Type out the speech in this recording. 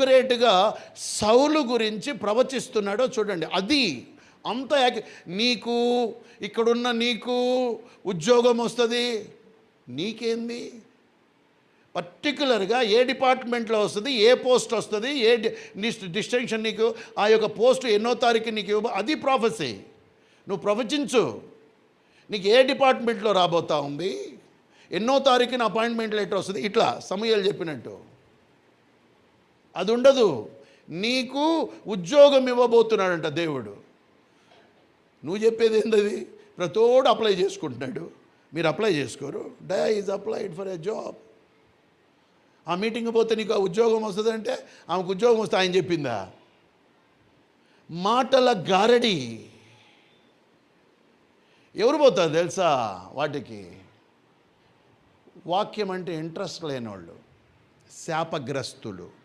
యాక్యురేట్గా సౌలు గురించి ప్రవచిస్తున్నాడో చూడండి. అది అంత యాక్యు నీకు ఇక్కడున్న నీకు ఉద్యోగం వస్తుంది. నీకేంది? పర్టికులర్గా ఏ డిపార్ట్మెంట్లో వస్తుంది ఏ పోస్ట్ వస్తుంది ఏ డిస్టింక్షన్ నీకు ఆ యొక్క పోస్ట్ ఎన్నో తారీఖు నీకు ఇవ్వ అది ప్రాఫెసీ నువ్వు ప్రవచించు. నీకు ఏ డిపార్ట్మెంట్లో రాబోతా ఉంది? ఎన్నో తారీఖున అపాయింట్మెంట్ లెటర్ వస్తుంది. ఇట్లా సమయాలు చెప్పినట్టు. అది ఉండదు నీకు ఉద్యోగం ఇవ్వబోతున్నాడంట దేవుడు. నువ్వు చెప్పేది ఏంటది ప్రతోడు అప్లై చేసుకుంటున్నాడు. మీరు అప్లై చేసుకోరు. Diya is applied for a job. ఆ మీటింగ్ పోతే నీకు ఆ ఉద్యోగం వస్తుందంటే ఆమెకు ఉద్యోగం వస్తే ఆయన చెప్పిందా? మాటల గారడి. ఎవరు పోతారు తెలుసా వాటికి? వాక్యం అంటే ఇంట్రెస్ట్ లేనివాళ్ళు శాపగ్రస్తులు.